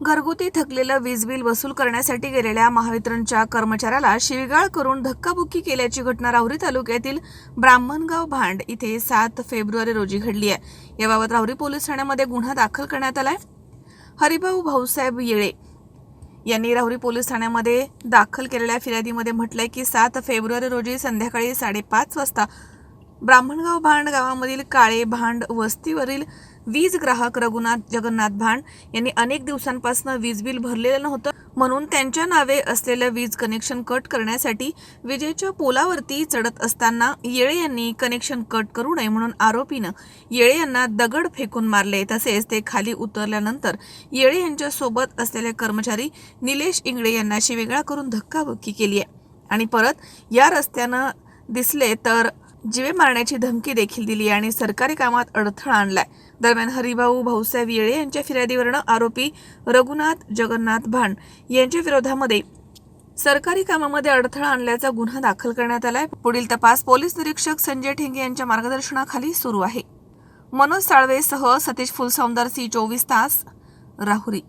घरगुती थकलेलं वीज बिल वसूल करण्यासाठी गेलेल्या महावितरणच्या कर्मचाऱ्याला शिवीगाळ करून धक्काबुक्की केल्याची घटना राहुरी तालुक्यातील ब्राह्मणगाव भांड इथे सात फेब्रुवारी रोजी घडली आहे. याबाबत राहुरी पोलीस ठाण्यामध्ये गुन्हा दाखल करण्यात आलाय. हरिभाऊ भाऊसाहेब येळे यांनी राहुरी पोलीस ठाण्यामध्ये दाखल केलेल्या फिर्यादीमध्ये म्हटलंय की सात फेब्रुवारी रोजी संध्याकाळी साडेपाच वाजता ब्राह्मणगाव भांड गावामधील काळे भांड वस्तीवरील वीज ग्राहक रघुनाथ जगन्नाथ भांड यांनी अनेक दिवसांपासून वीज बिल भरलेलं नव्हतं. म्हणून त्यांच्या नावे असलेलं वीज कनेक्शन कट करण्यासाठी विजेच्या पोलावरती चढत असताना येळे यांनी कनेक्शन कट करू नये म्हणून आरोपीनं येळे यांना दगड फेकून मारले. तसेच ते खाली उतरल्यानंतर येळे यांच्या सोबत असलेले कर्मचारी निलेश इंगळे यांना वेगळा करून धक्काबुक्की केली आहे. आणि परत या रस्त्यानं दिसले तर जीवे मारण्याची धमकी देखील दिली आणि सरकारी कामात अडथळा आणलाय. दरम्यान हरिभाऊ भाऊसाहेब येळे यांच्या फिर्यादीवरनं आरोपी रघुनाथ जगन्नाथ भांड यांच्या विरोधामध्ये सरकारी कामामध्ये अडथळा आणल्याचा गुन्हा दाखल करण्यात आलाय. पुढील तपास पोलीस निरीक्षक संजय ठेंगे यांच्या मार्गदर्शनाखाली सुरू आहे. मनोज साळवेसह सतीश फुलसौंदर सी चोवीस तास राहुरी.